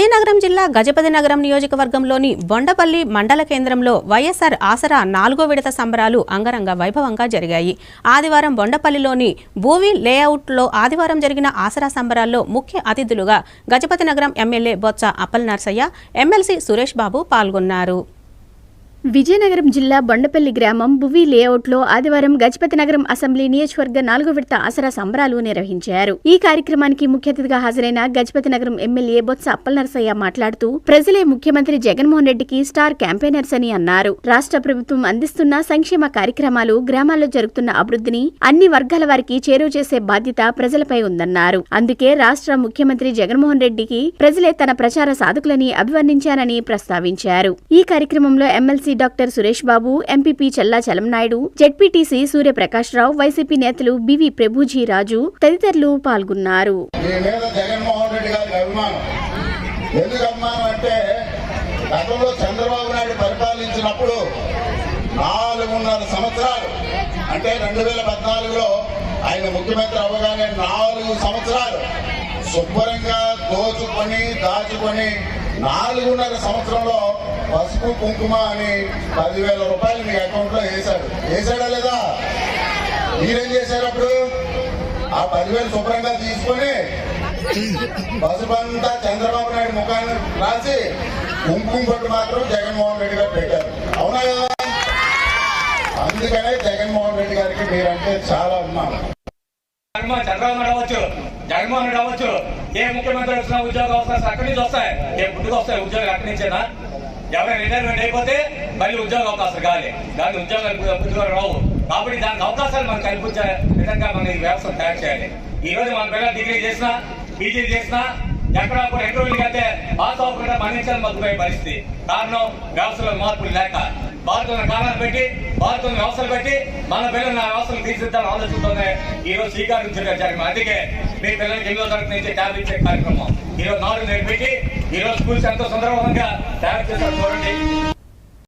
విజయనగరం జిల్లా గజపతి నగరం నియోజకవర్గంలోని బొండపల్లి మండల కేంద్రంలో వైఎస్ఆర్ ఆసరా నాలుగో విడత సంబరాలు అంగరంగ వైభవంగా జరిగాయి. ఆదివారం బొండపల్లిలోని భూవి లేఅవుట్లో ఆదివారం జరిగిన ఆసరా సంబరాల్లో ముఖ్య అతిథులుగా గజపతి నగరం ఎమ్మెల్యే బొత్స అప్పల్ నర్సయ్య ఎమ్మెల్సీ సురేష్ బాబు పాల్గొన్నారు. విజయనగరం జిల్లా బొండపల్లి గ్రామం బువి లేఅవుట్లో ఆదివారం గజపతి నగరం అసెంబ్లీ నియోజకవర్గ నాలుగో విడత ఆసరా సంబరాలు నిర్వహించారు. ఈ కార్యక్రమానికి ముఖ్య అతిథిగా హాజరైన గజపతి నగరం ఎమ్మెల్యే బొత్స అప్పల్ నరసయ్య మాట్లాడుతూ ప్రజలే ముఖ్యమంత్రి జగన్మోహన్ రెడ్డికి స్టార్ క్యాంపెయినర్స్ అని అన్నారు. రాష్ట్ర ప్రభుత్వం అందిస్తున్న సంక్షేమ కార్యక్రమాలు గ్రామాల్లో జరుగుతున్న అభివృద్ధిని అన్ని వర్గాల వారికి చేరువ చేసే బాధ్యత ప్రజలపై ఉందన్నారు. అందుకే రాష్ట్ర ముఖ్యమంత్రి జగన్మోహన్ రెడ్డికి ప్రజలే తన ప్రచార సాధకులని అభివర్ణించారని ప్రస్తావించారు. ఈ కార్యక్రమంలో MLC doctor Suresh Babu MPP Challa Chalamnaidu ZPTC Suryaprakash Rao YCP నేతలు బివి ప్రభుజీ రాజు తదితరులు పాల్గొన్నారు. చంద్రబాబు నాయుడు పరిపాలించినప్పుడు నాలుగున్నర సంవత్సరాలు అంటే రెండు వేల పద్నాలుగులో ఆయన ముఖ్యమంత్రి అవ్వగానే నాలుగు సంవత్సరాలు శుభ్రంగా దోచుకొని దాచుకొని నాలుగున్నర సంవత్సరంలో పసుపు కుంకుమ అని పదివేల రూపాయలు మీ అకౌంట్లో వేశాడు. వేశాడా లేదా? మీరేం చేశారు అప్పుడు? ఆ పదివేలు శుభ్రంగా తీసుకొని పసుపంతా చంద్రబాబు నాయుడు ముఖాన్ని రాసి కుంకుమ పట్టు మాత్రం జగన్మోహన్ రెడ్డి గారు పెట్టారు. అవునా కదా? అందుకనే జగన్మోహన్ రెడ్డి గారికి మీరంటే చాలా అభిమానం. జగన్మోహన్ చంద్రబాబు నాయుడు అవ్వచ్చు. జగన్మోహన్ రెడ్డి అవ్వచ్చు. ఏ ముఖ్యమంత్రి వచ్చినా ఉద్యోగ అవకాశాలు అక్కడి నుంచి వస్తాయి. ఏ పుట్టుకు వస్తాయి ఉద్యోగాలు అక్కడి నుంచేనా? ఎవరైనా రిటైర్మెంట్ అయిపోతే మళ్ళీ ఉద్యోగ అవకాశాలు కావాలి. దాని ఉద్యోగాలు ఉద్యోగాలు రావు. కాబట్టి దానికి అవకాశాలు మనం కల్పించే విధంగా మనం ఈ వ్యవస్థను తయారు చేయాలి. ఈ రోజు మన పిల్లలు డిగ్రీ చేసినా పీజీ చేసినా ఎక్కడ ఇంటర్వ్యూలు కడితే పాస్ అవ్వకుండా మరణించాలని మగ్గిపోయే పరిస్థితి. కారణం వ్యవస్థలో మార్పులు లేక. భారతంలో కాలాలు పెట్టి భారతంలో వ్యవస్థలు పెట్టి మన పిల్లలు నా వ్యవస్థలు తీర్చిద్దాలని ఆలోచనతోనే ఈ రోజు శ్రీకారం జరిగింది అందుకే మీ పిల్లలకి ఎనిమిదో తరగతి నుంచి ట్యాబ్ ఇచ్చే కార్యక్రమం. ఈరోజు నాలుగు నేర్పెట్టి ఈ రోజు స్కూల్స్ ఎంతో సుందరవంతంగా తయారు చేశారు చూడండి.